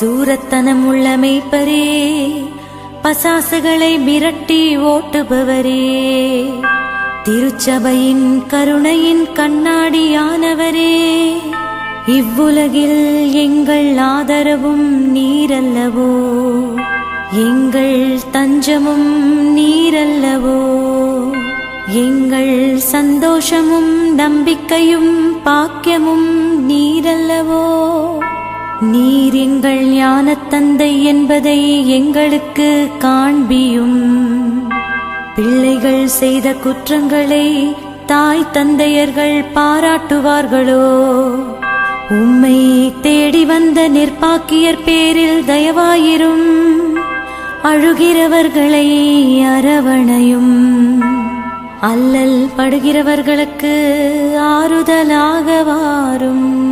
சூரத்தனம் உள்ள பரே பசாசுகளை மிரட்டி ஓட்டுபவரே. திருச்சபையின் கருணையின் கண்ணாடியானவரே. இவ்வுலகில் எங்கள் ஆதரவும் நீரல்லவோ? எங்கள் தஞ்சமும் நீரல்லவோ? எங்கள் சந்தோஷமும் நம்பிக்கையும் பாக்கியமும் நீரல்லவோ? நீர் எங்கள் ஞானத்தந்தை என்பதை எங்களுக்கு காண்பியும். பிள்ளைகள் செய்த குற்றங்களை தாய் தந்தையர்கள் பாராட்டுவார்களோ? உம்மை தேடி வந்த நிற்பாக்கியர் பேரில் தயவாயிரும். அழுகிறவர்களை அரவணையும். அல்லல் படுகிறவர்களுக்கு ஆறுதலாக வாரும்.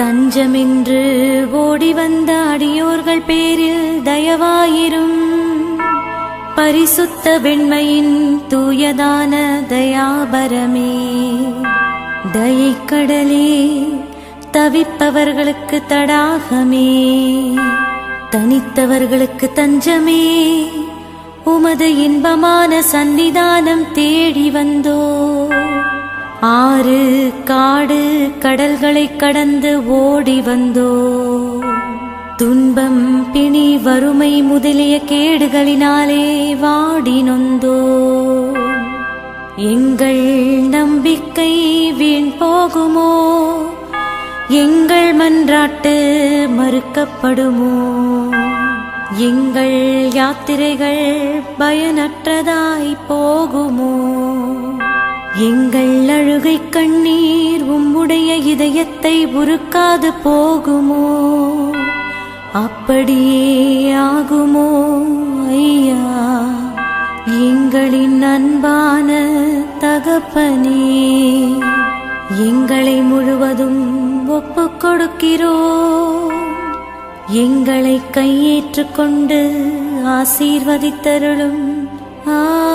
தஞ்சமின்று ஓடி வந்த அடியோர்கள் பேரில் தயவாயிரும். பரிசுத்த வெண்மையின் தூயதான தயாபரமே. தயைக்கடலே தவிப்பவர்களுக்கு தடாகமே. தனித்தவர்களுக்கு தஞ்சமே. உமது இன்பமான சன்னிதானம் தேடி வந்தோ ஆறு காடு கடல்களை கடந்து ஓடி வந்தோ. துன்பம் பிணி வறுமை முதலிய கேடுகளினாலே வாடி நொந்தோ. எங்கள் நம்பிக்கை வீண் போகுமோ? எங்கள் மன்றாட்டு மறுக்கப்படுமோ? எங்கள் யாத்திரைகள் பயனற்றதாய் போகுமோ? எங்கள் அழுகை கண்ணீர் உம்முடைய இதயத்தை உருக்காது போகுமோ? அப்படியே ஆகுமோ ஐயா? எங்களின் அன்பான தகப்பனே எங்களை முழுவதும் ஒப்பு கொடுக்கிறோ? எங்களை கையேற்றுக்கொண்டு ஆசீர்வதித்தருளும். ஆ